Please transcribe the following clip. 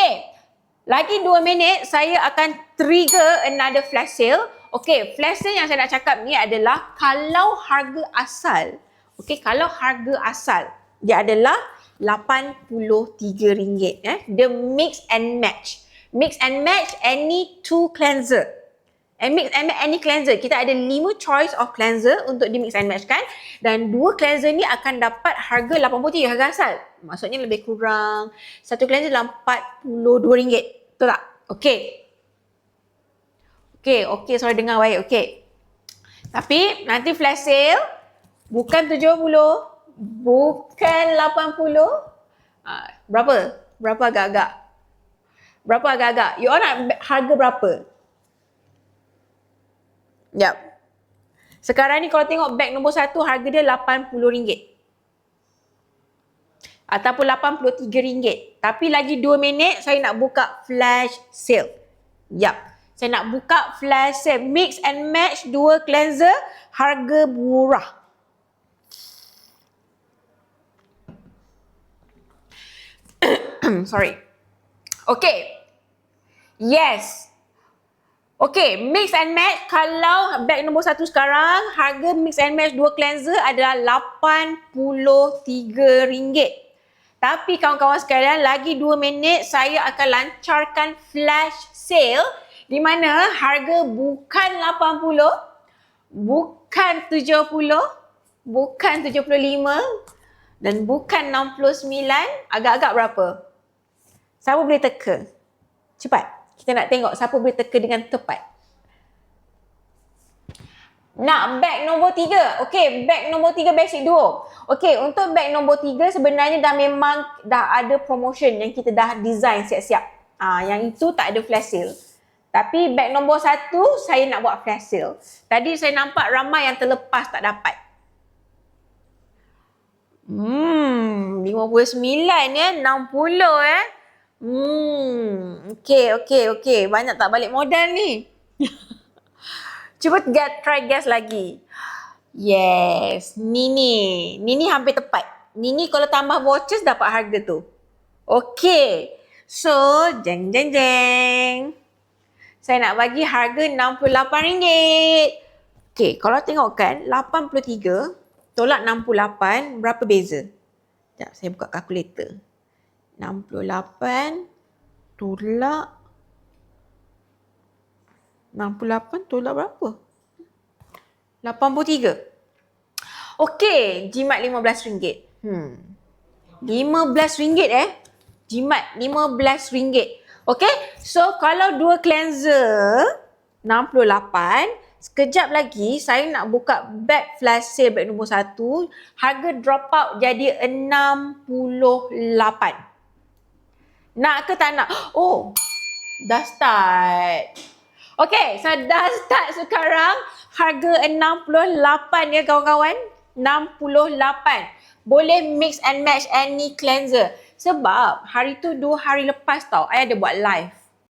Okay. Lagi 2 minit saya akan trigger another flash sale. Okay, flash sale yang saya nak cakap ni adalah kalau harga asal. Okay, kalau harga asal dia adalah RM83 eh. The mix and match. Mix and match any two cleanser. And mix and match any cleanser. Kita ada 5 choice of cleanser untuk di mix and match kan. Dan dua cleanser ni akan dapat harga RM83 harga asal. Maksudnya lebih kurang. Satu cleanser dalam RM42. Betul tak? Okey. Okey, okey suara dengar baik. Okey. Tapi nanti flash sale bukan 70, bukan 80. Uh, berapa? Berapa agak-agak? Berapa agak-agak? You all nak harga berapa? Yap. Sekarang ni kalau tengok bag nombor satu harga dia RM80. Ataupun RM83. Tapi lagi 2 minit saya nak buka flash sale. Yap. Saya nak buka flash sale. Mix and match dua cleanser harga murah. Sorry. Okay. Yes. Okay, mix and match kalau bag nombor satu sekarang harga mix and match dua cleanser adalah RM83. Tapi kawan-kawan sekalian lagi 2 minit saya akan lancarkan flash sale di mana harga bukan 80, bukan 70, bukan 75 dan bukan 69, agak-agak berapa? Siapa boleh teka? Cepat. Kita nak tengok siapa boleh teka dengan tepat. Nak bag nombor tiga. Okey, bag nombor tiga basic duo. Okey, untuk bag nombor tiga sebenarnya dah memang dah ada promotion yang kita dah design siap-siap. Ah, yang itu tak ada flash sale. Tapi bag nombor satu saya nak buat flash sale. Tadi saya nampak ramai yang terlepas tak dapat. Hmm, 59 ya, 60 eh. Hmm, okey, okey, okey. Banyak tak balik modal ni? Cuba get, try guess lagi. Yes, Nini. Nini hampir tepat. Nini kalau tambah vouchers dapat harga tu. Okey. So, jeng jeng jeng. Saya nak bagi harga RM68. Okey, kalau tengok kan 83 tolak 68 berapa beza? Sekejap, saya buka kalkulator. 68 tolak 68 tolak berapa? 83. Okey, jimat RM15. Hmm. RM15 eh. Jimat RM15. Okey, so kalau dua cleanser 68, sekejap lagi saya nak buka bag flash sale bag nombor 1, harga drop out jadi 68. Nak ke tak nak? Oh, dah start. Okay, so dah start sekarang. Harga 68 ya kawan-kawan. 68. Boleh mix and match any cleanser. Sebab hari tu dua hari lepas tau, I ada buat live.